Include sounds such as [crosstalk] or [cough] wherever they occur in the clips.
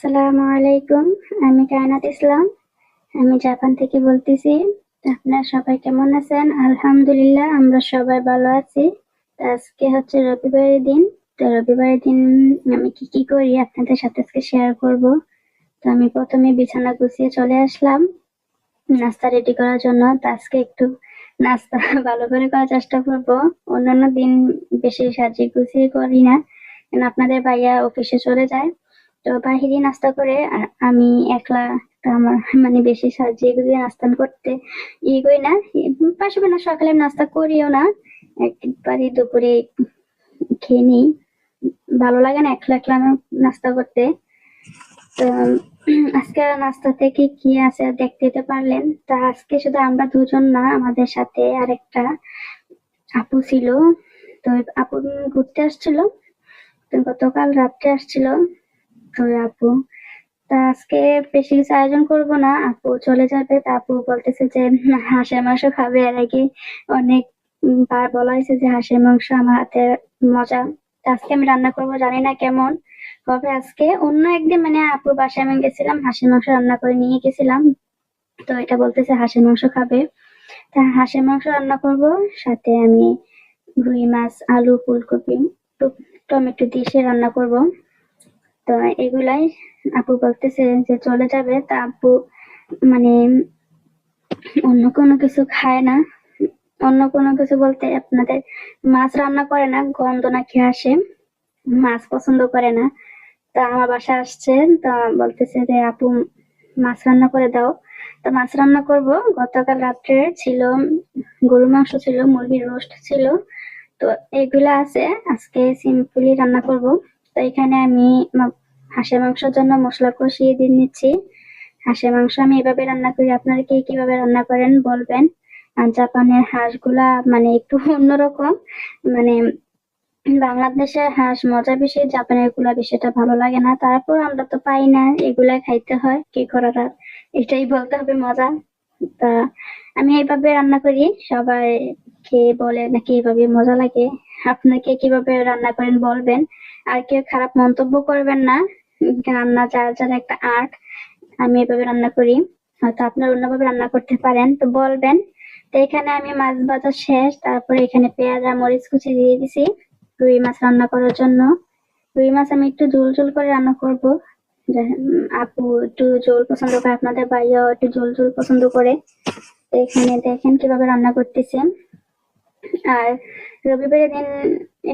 আসসালামু আলাইকুম, আমি কায়নাত ইসলাম। আমি জাপান থেকে বলতেছি, আপনারা সবাই কেমন আছেন? আলহামদুলিল্লাহ, আমরা সবাই ভালো আছি। আজকে হচ্ছে রবিবারের দিন। তো রবিবারের দিন আমি কি কি করি আপনাদের সাথে আজকে শেয়ার করব। তো আমি প্রথমে বিছানা গুছিয়ে চলে আসলাম, নাস্তা রেডি করার জন্য। তো আজকে একটু নাস্তা [laughs] ভালো করে করার চেষ্টা করব। অন্যান্য দিন বেশি সাজিয়ে গুছিয়ে করি না। আপনাদের ভাইয়া অফিসে চলে যায়। তো বাহিরে নাস্তা করে আর আমি একলা আমার মানে বেশি সাজিয়ে গুজিয়ে নাস্তা করতে ই করি না। পাশাপাশি না, সকালে নাস্তা করিও না। একবারই দুপুরে খেয়ে নিই। ভালো লাগে না একলা একলা নাস্তা করতে। তো আজকে নাস্তা থেকে কি আছে দেখতে তো পারলেন। তা আজকে শুধু আমরা দুজন না, আমাদের সাথে আরেকটা আপু ছিল। তো আপু ঘুরতে আসছিল। গতকাল রাত্রে আসছিল। আপু। তা আজকে বেশি কিছু আয়োজন করব না। আপু চলে যাবে। তা আপু বলতেছে যে, হাঁসের মাংস খাবে। এর আগে অনেক বার বলা হয়েছে যে, হাঁসের মাংস আমার হাতের মজা। আজকে আমি রান্না করব, জানি না কেমন। হবে আজকে অন্য একদিন মানে আপুর বাসায় আমি গেছিলাম, হাঁসের মাংস রান্না করে নিয়ে গেছিলাম। তো এটা বলতেছে হাঁসের মাংস খাবে। তা হাঁসের মাংস রান্না করব, সাথে আমি রুই মাছ, আলু, ফুলকপি টমেটো দিয়ে সে রান্না করব। তো এগুলাই আপু বলতেছে যে চলে যাবে, তা আপু মানে অন্য কোনো কিছু খায় না। অন্য কোনো কিছু বলতে আপনাদের মাছ রান্না করে না, গন্ধ না খেয়ে আসে, মাছ পছন্দ করে না। তা আমার বাসা আসছে, তা বলতেছে যে আপু মাছ রান্না করে দাও। তো মাছ রান্না করব। গতকাল রাত্রে ছিল, গরুর মাংস ছিল, মুরগির রোস্ট ছিল। তো এগুলা আছে, আজকে সিম্পলি রান্না করব। তো এখানে আমি হাঁসের মাংসের জন্য মশলা কষিয়ে দিয়ে নিচ্ছি। হাঁসের মাংস আমি এভাবে রান্না করি। আপনারা কে কীভাবে রান্না করেন বলবেন। জাপানের হাঁসগুলা মানে একটু [laughs] অন্যরকম। মানে বাংলাদেশের হাঁস মজা বেশি, জাপানেরগুলা বেশি একটা ভালো লাগে না। তারপর আমরা তো পাই না, এগুলা খাইতে হয়। কি করার এটাই বলতে হবে মজা। তা আমি এইভাবে রান্না করি। সবাই খেয়ে বলে নাকি এইভাবে মজা লাগে? আপনাকে কীভাবে রান্না করেন বলবেন? আর কেউ খারাপ মন্তব্য করবেন না। রান্না যার যার একটা আর্ট, আমি এভাবে রান্না করি। হয়তো আপনারা অন্যভাবে রান্না করতে পারেন, তো বলবেন। তো এখানে আমি মাছ ভাজা শেষ, তারপরে এখানে পেঁয়াজ আর মরিচ কুচি দিয়ে দিছি রুই মাছ রান্না করার জন্য। রুই মাছ আমি একটু ঝোল ঝোল করে রান্না করব। আপু একটু ঝোল পছন্দ করে, আপনাদের ভাইয়াও একটু ঝোল ঝোল পছন্দ করে। এখানে দেখেন কীভাবে রান্না করতেছেন আর রবিবারের দিন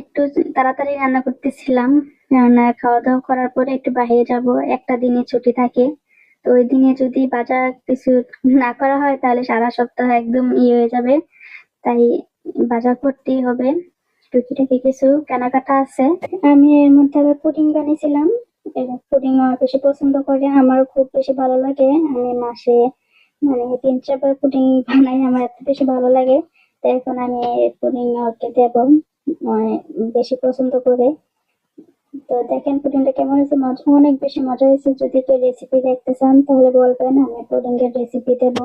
একটু তাড়াতাড়ি রান্না করতেছিলাম, রান্না খাওয়া দাওয়া করার পরে একটু বাইরে যাব, একটা দিনে ছুটি থাকে। তো ওই দিনে যদি বাজার কিছু না করা হয়, তাহলে সারা সপ্তাহ একদম ইয়ে হয়ে যাবে। তাই বাজার করতেই হবে। টুকিটাকি কিছু কেনাকাটা আছে। আমি এর মধ্যে আবার পুডিং বানিয়েছিলাম। পুডিং আমার বেশি পছন্দ করে আমার খুব বেশি ভালো লাগে। আমি মাসে মানে তিন চারবার পুডিং বানাই, আমার এত বেশি ভালো লাগে। তো এখন আমি পুডিং ওকে দেবো মানে বেশি পছন্দ করে। তো দেখেন পুডিংটা কেমন হয়েছে, মজা, অনেক বেশি মজা হয়েছে। যদি কেউ রেসিপি দেখতে চান, তাহলে বলবেন, আমি পুডিং এর রেসিপি দেবো।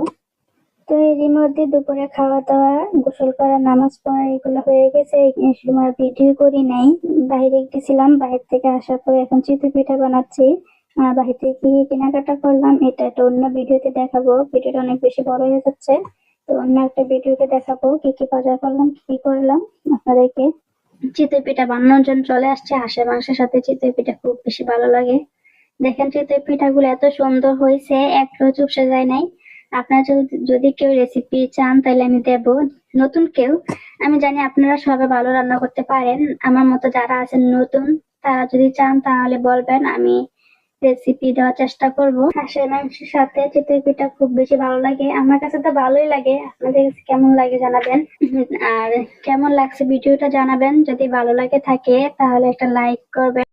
তো এরই মধ্যে দুপুরে খাওয়া দাওয়া গোসল করা, নামাজ পড়া, এগুলো হয়ে গেছে। এই সময় ভিডিও করি নাই, বাইরে গেছিলাম, বাইরে থেকে আসার পরে এখন চিতই পিঠা বানাচ্ছি। আর কি কি কেনাকাটা করলাম, এটা একটা অন্য ভিডিওতে দেখাবো। ভিডিওটা অনেক বেশি বড় হয়ে যাচ্ছে। তো অন্য একটা ভিডিওতে দেখাবো কি কি বাজার করলাম, কি করলাম আপনাদেরকে। চিতই পিঠা বানানোর জন্য চলে আসছে হাঁসের মাংসের সাথে চিতই পিঠা খুব বেশি ভালো লাগে। দেখেন চিতই পিঠাগুলো এত সুন্দর হয়েছে একটু চুপসে যায় নাই। আপনারা যদি কেউ রেসিপি চান, তাহলে আমি দেব। নতুন কেউ, আমি জানি আপনারা সবাই ভালো রান্না করতে পারেন। আমার মতো যারা আছেন নতুন, তারা যদি চান তাহলে বলবেন, আমি রেসিপি দেওয়ার চেষ্টা করব। হাঁসের মাংসের সাথে চিতই পিঠা খুব বেশি ভালো লাগে। আমার কাছে তো ভালোই লাগে। আপনাদের কাছে কেমন লাগে জানাবেন। আর কেমন লাগছে ভিডিওটা জানাবেন। যদি ভালো লাগে থাকে, তাহলে একটা লাইক করবেন।